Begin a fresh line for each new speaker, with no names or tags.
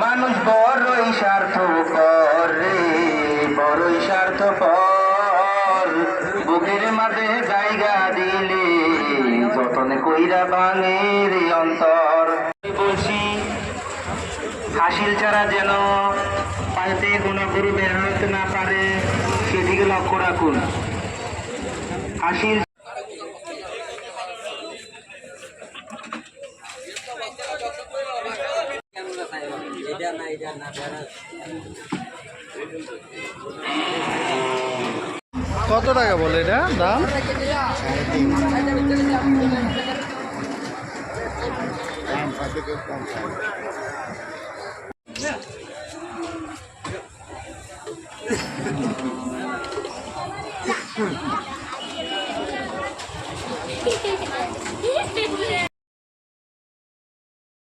মানুষ বড়ই স্বার্থ করে বড়ই স্বার্থ পর বুকের মাঝে জায়গা দিলে যতনে কইরা ভাঙে রে অন্তর। বলছি, হাসিল ছাড়া যেন পানিতে কোনো গরু বের হতে না পারে, সেদিকে লক্ষ্য রাখুন। হাসিল এটা না এটা না
কত টাকা বলে এটা দাম Thank.